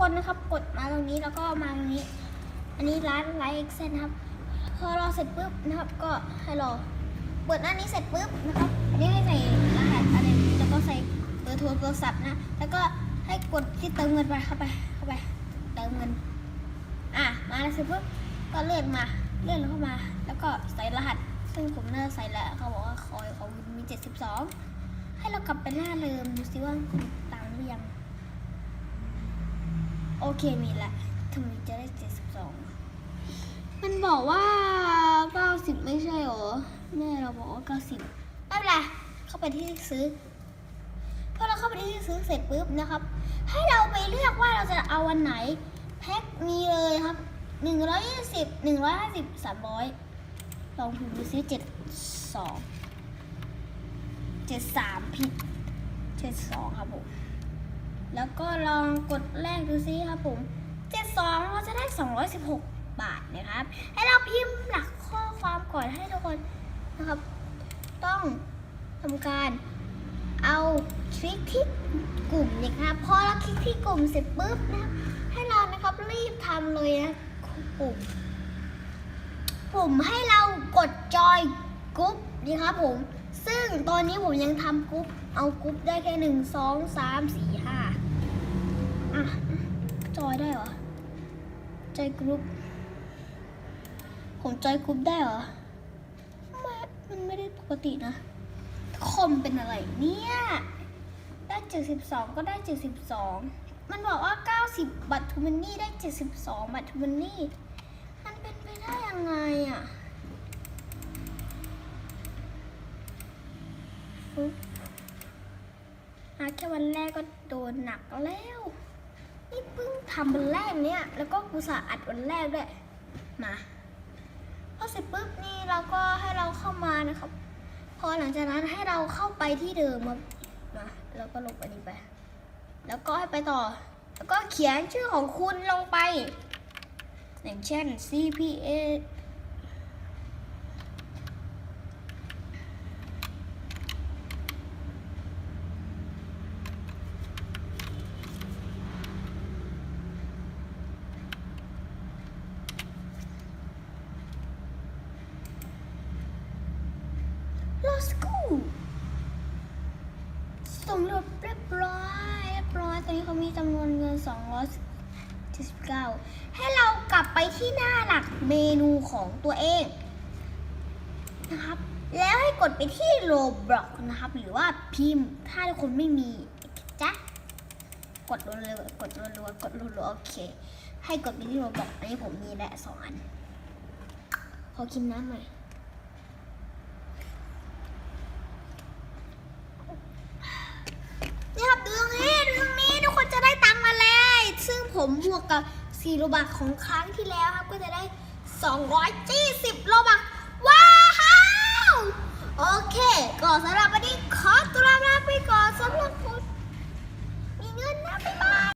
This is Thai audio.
คนนะครับ กดมาตรงนี้แล้วก็มาตรงนี้ อันนี้ร้านไลฟ์เอ็กเซนครับพอรอเสร็จปุ๊บนะครับ ก็ให้รอเปิดหน้านี้เสร็จปุ๊บนะครับ อันนี้ให้ใส่รหัสอะไรนี้แล้วก็ใส่เบอร์โทรโทรศัพท์นะ แล้วก็ให้กดที่เติมเงินไปเข้าไปเข้าไปเติมเงิน อะมาแล้วเสร็จปุ๊บก็เลื่อนมาเลื่อนเข้ามา แล้วก็ใส่รหัส ซึ่งผมเน่าใส่แล้วเขาบอกว่าคอยของคุณมี72ให้เรากลับไปหน้าเดิมดูซิว่าตังค์หรือยัง โอเคมีละทำไมจะได้72มันบอกว่า90ไม่ใช่หรอแม่เราบอกว่า90ไม่เป็นไรเข้าไปที่ซื้อพอเราเข้าไปที่ซื้อเสร็จปุ๊บนะครับ ให้เราไปเลือกว่าเราจะเอาวันไหนแพ็คมีเลยครับ120 150 300ลองพิมพ์ดูซิ72 73ผิด72ครับผม แล้วก็ลองกดแรกดูซิครับผม72เราจะได้ 216 บาทนะครับ ให้เราพิมพ์หลักข้อความก่อนให้ทุกคนนะครับ ต้องทำการเอาคลิกที่กลุ่มนะครับพอเราคลิกที่กลุ่มเสร็จปุ๊บนะครับให้เรานะครับรีบทำเลยนะปุ่มปุ่มให้เรากดจอยกรุ๊ปนี่ครับผม ซึ่งตอนนี้ผมยังทำกรุ๊ปเอากรุ๊ปได้แค่หนึ่งสองสามสี่ห้า อะ จอยได้เหรอ จอยกรุ๊ป ผมจอยกรุ๊ปได้เหรอไม่มันไม่ได้ปกตินะ คอมเป็นอะไรเนี่ย ได้72ก็ได้72มันบอกว่า90บัตรทูมันนี่ได้72บัตรทูมันนี่ มันเป็นไปได้ยังไงอะฟึ๊บอะแค่วันแรกก็โดนหนักแล้ว นี่เพิ่งทำวันแรกเนี่ย แล้วก็กูสาอัดวันแรกด้วย มาพอเสร็จปุ๊บนี่เราก็ให้เราเข้ามานะครับ พอหลังจากนั้นให้เราเข้าไปที่เดิมมามาแล้วก็ลบอันนี้ไป แล้วก็ให้ไปต่อ แล้วก็เขียนชื่อของคุณลงไป อย่างเช่น CPA ลอ ส่งเรียบเรียบร้อยเรียบร้อยตอนนี้เขามีจำนวนเงิน279ให้เรากลับไปที่หน้าหลักเมนูของตัวเองนะครับ แล้วให้กดไปที่โ o บล็อกนะครับ หรือว่าพิมพ์ ถ้าทุกคนไม่มีจ๊ะกดรัวๆกดรัวๆกดรัวๆโอเค ให้กดไปที่โ o บล็อกอันนี้ผมมีแหละสองอันขอกินน้ำหน่อย ผมบวกกับ4โลบักของครั้งที่แล้วครับ ก็จะได้ 220โลบักว้าว โอเค ก็สำหรับ